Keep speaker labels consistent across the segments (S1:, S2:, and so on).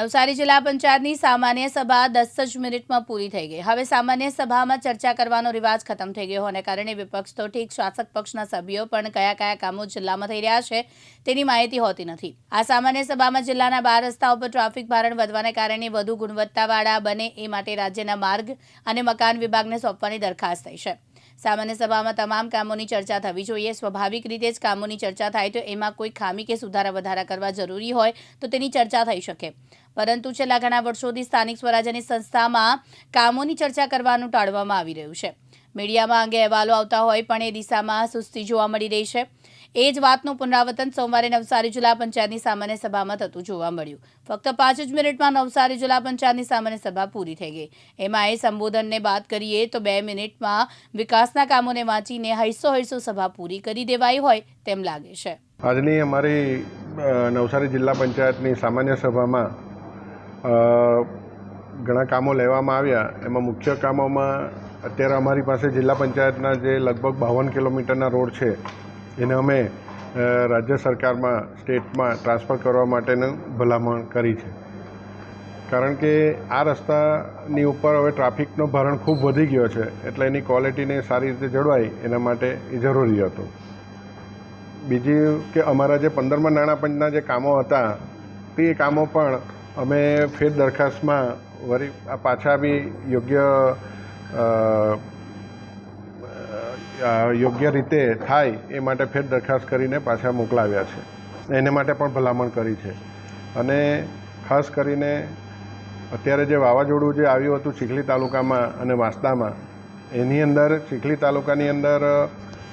S1: નવસારી જિલ્લા પંચાયતની સામાન્ય સભા દસ જ મિનિટમાં પૂરી થઈ ગઈ. હવે સામાન્ય સભામાં ચર્ચા કરવાનો રિવાજ ખતમ થઈ ગયો હોવાને કારણે વિપક્ષ તો ઠીક, શાસક પક્ષના સભ્યો પણ કયા કયા કામો જિલ્લામાં થઈ રહ્યા છે તેની માહિતી હોતી નથી. આ સામાન્ય સભામાં જિલ્લાના બાર રસ્તાઓ પર ટ્રાફિક ભારણ વધવાને કારણે વધુ ગુણવત્તાવાળા બને એ માટે રાજ્યના માર્ગ અને મકાન વિભાગને સોંપવાની દરખાસ્ત થઈ છે. સામાન્ય સભામાં તમામ કામોની ચર્ચા થવી જોઈએ. સ્વાભાવિક રીતે જ કામોની ચર્ચા થાય તો એમાં કોઈ ખામી કે સુધારા વધારા કરવા જરૂરી હોય તો તેની ચર્ચા થઈ શકે. પરંતુ છેલ્લા ઘણા વર્ષોથી સ્થાનિક સ્વરાજ્યની સંસ્થામાં કામોની ચર્ચા કરવાનું ટાળવામાં આવી રહ્યું છે. મીડિયામાં અંગે અહેવાલો આવતા હોય પણ એ દિશામાં સુસ્તી જોવા મળી રહી છે. એ જ વાતનું પુનરાવર્તન સોમવારે નવસારી જિલ્લા પંચાયતની સામાન્ય સભામાં થતું જોવા મળ્યું. ફક્ત પાંચ જ મિનિટમાં નવસારી જિલ્લા પંચાયતની સામાન્ય સભા પૂરી થઈ ગઈ. એમાં એ સંબોધનને બાદ કરીએ તો બે મિનિટમાં વિકાસના કામોને વાંચીને હૈસો હૈસો સભા પૂરી કરી દેવાઈ હોય તેમ લાગે છે.
S2: આજની અમારી નવસારી જિલ્લા પંચાયતની સામાન્ય સભામાં ઘણા કામો લેવામાં આવ્યા. એમાં મુખ્ય કામોમાં અત્યારે અમારી પાસે જિલ્લા પંચાયતના જે લગભગ બાવન કિલોમીટરના રોડ છે, એને અમે રાજ્ય સરકારમાં, સ્ટેટમાં ટ્રાન્સફર કરવા માટેનું ભલામણ કરી છે. કારણ કે આ રસ્તાની ઉપર હવે ટ્રાફિકનો ભરણ ખૂબ વધી ગયો છે, એટલે એની ક્વોલિટીને સારી રીતે જળવાય, એના માટે એ જરૂરી હતું. બીજી કે અમારા જે પંદરમાં નાણાં પંચના જે કામો હતા, તે કામો પણ અમે ફેર દરખાસ્તમાં આ પાછા બી યોગ્ય યોગ્ય રીતે થાય એ માટે ફેર દરખાસ્ત કરીને પાછા મોકલાવ્યા છે. એને માટે પણ ભલામણ કરી છે. અને ખાસ કરીને અત્યારે જે વાવાઝોડું જે આવ્યું હતું ચીખલી તાલુકામાં અને વાંસદામાં, એની અંદર, ચીખલી તાલુકાની અંદર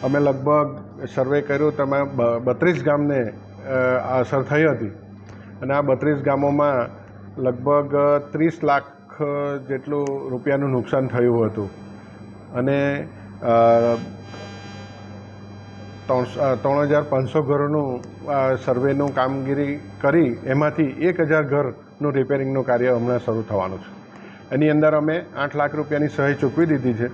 S2: અમે લગભગ સર્વે કર્યું, તેમાં બત્રીસ ગામને અસર થઈ હતી. અને આ બત્રીસ ગામોમાં લગભગ ત્રીસ લાખ જેટલું રૂપિયાનું નુકસાન થયું હતું. અને ત્રણ હજાર પાંચસો ઘરોનું સર્વેનું કામગીરી કરી, એમાંથી એક હજાર ઘરનું રિપેરિંગનું કાર્ય હમણાં શરૂ થવાનું છે. એની અંદર અમે આઠ લાખ રૂપિયાની સહાય ચૂકવી દીધી છે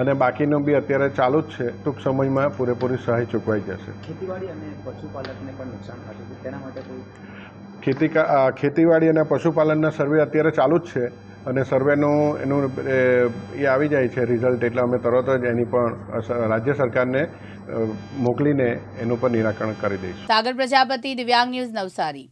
S2: અને બાકીનું બી અત્યારે ચાલુ જ છે. ટૂંક સમયમાં પૂરેપૂરી સહાય ચૂકવાઈ જશે.
S3: ખેતીવાડી અને પશુપાલકને પણ નુકસાન થશે તેના માટે કોઈ
S2: ખેતી ખેતીવાડી અને પશુપાલનના સર્વે અત્યારે ચાલુ જ છે અને સર્વેનું એનું, એ આવી જાય છે રિઝલ્ટ એટલે અમે તરત જ એની પણ રાજ્ય સરકારને મોકલીને એનું પણ નિરાકરણ કરી દઈશું.
S1: સાગર પ્રજાપતિ, દિવ્યાંગ ન્યૂઝ નવસારી.